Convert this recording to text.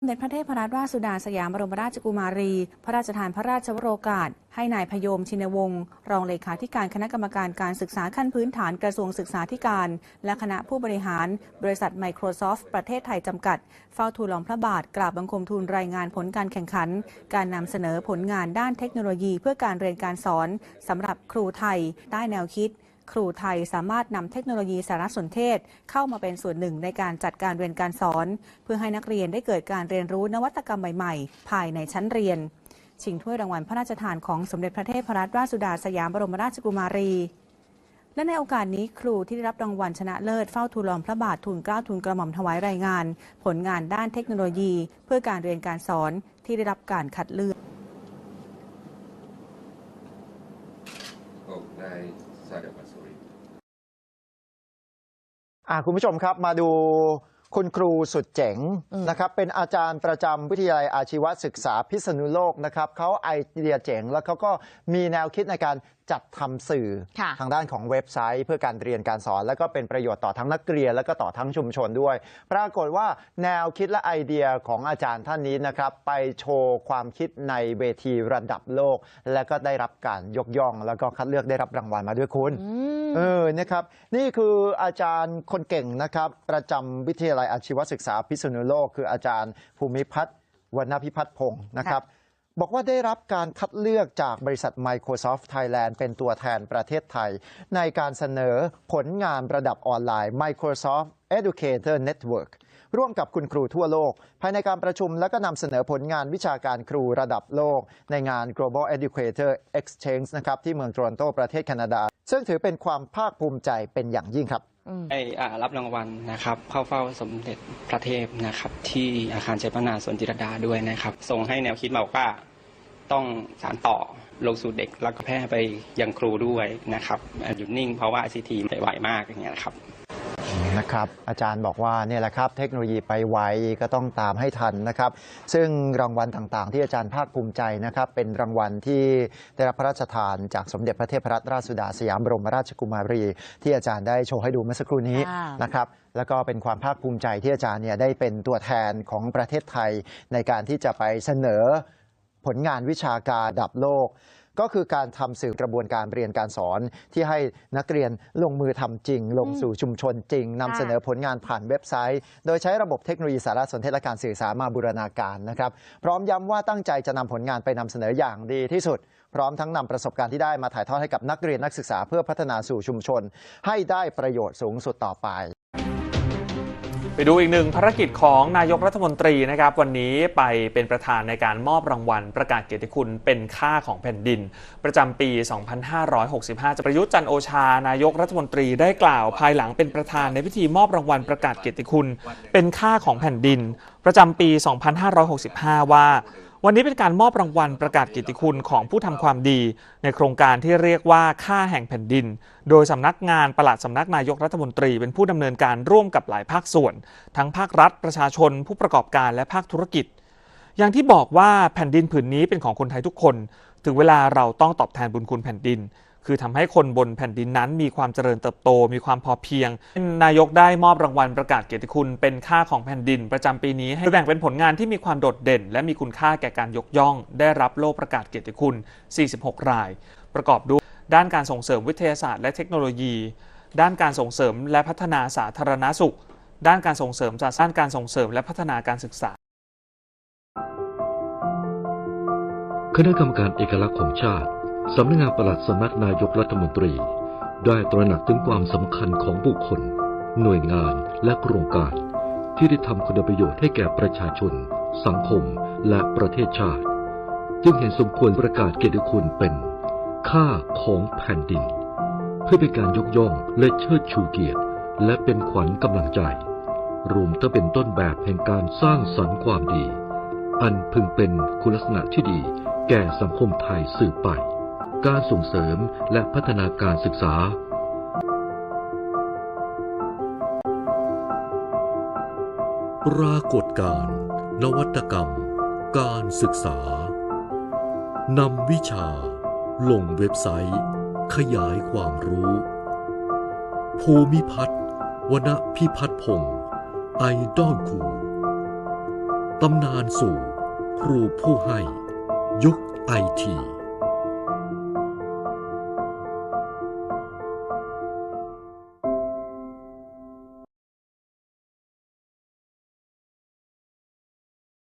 สมเด็จพระเทพรัตนราชสุดาสยามบรมราชกุมารี พระราชทานพระราชวโรกาส ให้นายพยมชินวงศ์รองเลขาธิการคณะกรรมการการศึกษาขั้นพื้นฐานกระทรวงศึกษาธิการ และคณะผู้บริหาร บริษัท Microsoft ประเทศไทยจำกัด เฝ้าทูลล้อมพระบาทกราบบังคมทูลรายงานผลการแข่งขัน การนำเสนอผลงานด้านเทคโนโลยีเพื่อการเรียนการสอนสำหรับครูไทยได้แนวคิด ครูไทยสามารถนำเทคโนโลยีสารสนเทศ เข้ามาเป็นส่วนหนึ่งในการจัดการเรียนการสอน เพื่อให้นักเรียนได้เกิดการเรียนรู้นวัตกรรมใหม่ๆ ภายในชั้นเรียน ชิงถ้วยรางวัลพระราชทานของสมเด็จพระเทพรัตนราชสุดาสยามบรมราชกุมารีและในโอกาสนี้ครูที่ได้รับรางวัลชนะเลิศเฝ้าทูลล้อมพระบาททูลเกล้าทูลกระหม่อมถวายรายงาน ผลงานด้านเทคโนโลยี เพื่อการเรียนการสอนที่ได้รับการคัดเลือกของนาธุ คุณผู้ชมครับมาดูคุณครูสุดเจ๋งอืมนะครับเป็นอาจารย์ประจำวิทยาลัยอาชีวศึกษาพิษณุโลกนะครับเขาไอเดียเจ๋งแล้วเขาก็มีแนวคิดในการ จัดทำสื่อค่ะทางด้านของเว็บไซต์ เพื่อการเรียนการสอน แล้วก็เป็นประโยชน์ต่อทั้งนักเรียน แล้วก็ต่อทั้งชุมชนด้วย ปรากฏว่าแนวคิดและไอเดียของอาจารย์ท่านนี้นะครับ ไปโชว์ความคิดในเวทีระดับโลก และก็ได้รับการยกย่อง แล้วก็คัดเลือกได้รับรางวัลมาด้วยคุณอืมเออนะครับนี่คืออาจารย์คนเก่งนะครับ ประจำวิทยาลัยอาชีวศึกษาพิษณุโลก คืออาจารย์ภูมิพัฒน์วรรณพิพัฒน์พงศ์นะครับ บอกว่าได้รับการคัดเลือกจากบริษัท Microsoft Thailand เป็นตัวแทนประเทศไทย ในการเสนอผลงานระดับออนไลน์ Microsoft Educator Network ร่วมกับคุณครูทั่วโลก ภายในการประชุมและก็นำเสนอผลงานวิชาการครูระดับโลก ในงาน Global Educator Exchange นะครับที่เมืองโตรอนโตประเทศแคนาดา ซึ่งถือเป็นความภาคภูมิใจเป็นอย่างยิ่งครับ ได้รับรางวัลนะครับ เข้าเฝ้าสมเด็จพระเทพนะครับ ที่อาคารชัยพนาสวนจิรดาด้วยนะครับส่งให้แนวคิดมาบอกว่าต้องสานต่อลงสู่เด็กแล้วก็แพร่ไปยังครูด้วยนะครับอ่าหยุดนิ่งเพราะว่า ICT ไหวมากอย่างเงี้ยนะครับ นะครับอาจารย์บอกว่าเนี่ยแหละครับเทคโนโลยีไปไวก็ต้องตามให้ทันนะครับ ซึ่งรางวัลต่างๆ ที่อาจารย์ภาคภูมิใจนะครับ เป็นรางวัลที่ได้รับพระราชทานจากสมเด็จพระเทพรัตนราชสุดาสยามบรมราชกุมารี ที่อาจารย์ได้โชว์ให้ดูเมื่อสักครู่นี้นะครับแล้วก็เป็นความภาคภูมิใจที่อาจารย์เนี่ยได้เป็นตัวแทนของประเทศไทยในการที่จะไปเสนอผลงานวิชาการดับโลก ก็คือการทำสื่อกระบวนการเรียนการสอนที่ให้นักเรียนลงมือทำจริง ลงสู่ชุมชนจริงนำค่ะเสนอผลงานผ่านเว็บไซต์ โดยใช้ระบบเทคโนโลยีสารสนเทศและการสื่อสารมาบูรณาการนะครับ พร้อมย้ำว่าตั้งใจจะนำผลงานไปนำเสนออย่างดีที่สุด พร้อมทั้งนำประสบการณ์ที่ได้มาถ่ายทอดให้กับนักเรียนนักศึกษาเพื่อพัฒนาสู่ชุมชน ให้ได้ประโยชน์สูงสุดต่อไป ไปดูอีกหนึ่งภารกิจของนายกรัฐมนตรีนะครับ วันนี้ไปเป็นประธานในการมอบรางวัล ประกาศเกียรติคุณเป็นค่าของแผ่นดิน ประจำปี 2565จะประยุทธ์จันโอชา นายกรัฐมนตรีได้กล่าวภายหลังเป็นประธานในพิธีมอบรางวัลประกาศเกียรติคุณ เป็นค่าของแผ่นดิน ประจำปี 2565 ว่า วันนี้เป็นการมอบรางวัลประกาศกิตติคุณของผู้ทำความดี ในโครงการที่เรียกว่าค่าแห่งแผ่นดิน โดยสำนักงานปลัดสำนักนายกรัฐมนตรี เป็นผู้ดำเนินการร่วมกับหลายภาคส่วน ทั้งภาครัฐประชาชน ผู้ประกอบการและภาคธุรกิจ อย่างที่บอกว่าแผ่นดินผืนนี้เป็นของคนไทยทุกคน ถึงเวลาเราต้องตอบแทนบุญคุณแผ่นดิน คือทำให้คนบนแผ่นดินนั้น มีความเจริญเติบโต มีความพอเพียง นายกได้มอบรางวัลประกาศเกียรติคุณเป็นค่าของแผ่นดินประจำปีนี้ให้แบ่งเป็นผลงานที่มีความโดดเด่น และมีคุณค่าแก่การยกย่อง ได้รับโล่ประกาศเกียรติคุณ 46 ราย ประกอบด้วยด้านการส่งเสริมวิทยาศาสตร์และเทคโนโลยี ด้านการส่งเสริมและพัฒนาสาธารณสุข ด้านการส่งเสริมจากด้านการส่งเสริมและพัฒนาการศึกษา คณะกรรมการเอกลักษณ์ของชาติ สำนักงานปลัดสำนักนายกรัฐมนตรี ได้ตระหนักถึงความสำคัญของบุคคล หน่วยงานและโครงการ ที่ได้ทำคุณประโยชน์ให้แก่ประชาชน สังคมและประเทศชาติ จึงเห็นสมควรประกาศเกียรติคุณเป็น ค่าของแผ่นดิน เพื่อเป็นการยกย่องและเชิดชูเกียรติ และเป็นขวัญกำลังใจ รวมทั้งเป็นต้นแบบแห่งการสร้างสรรค์ความดี อันพึงเป็นคุณลักษณะที่ดี แก่สังคมไทยสืบไป การส่งเสริมและพัฒนาการศึกษา ปรากฏการณ์นวัตกรรม การศึกษานำวิชา ลงเว็บไซต์ ขยายความรู้ ภูมิพัฒน์วณพิพัฒน์พงศ์ไอดอลคูตำนานสู่ ครูผู้ให้ ยุคไอที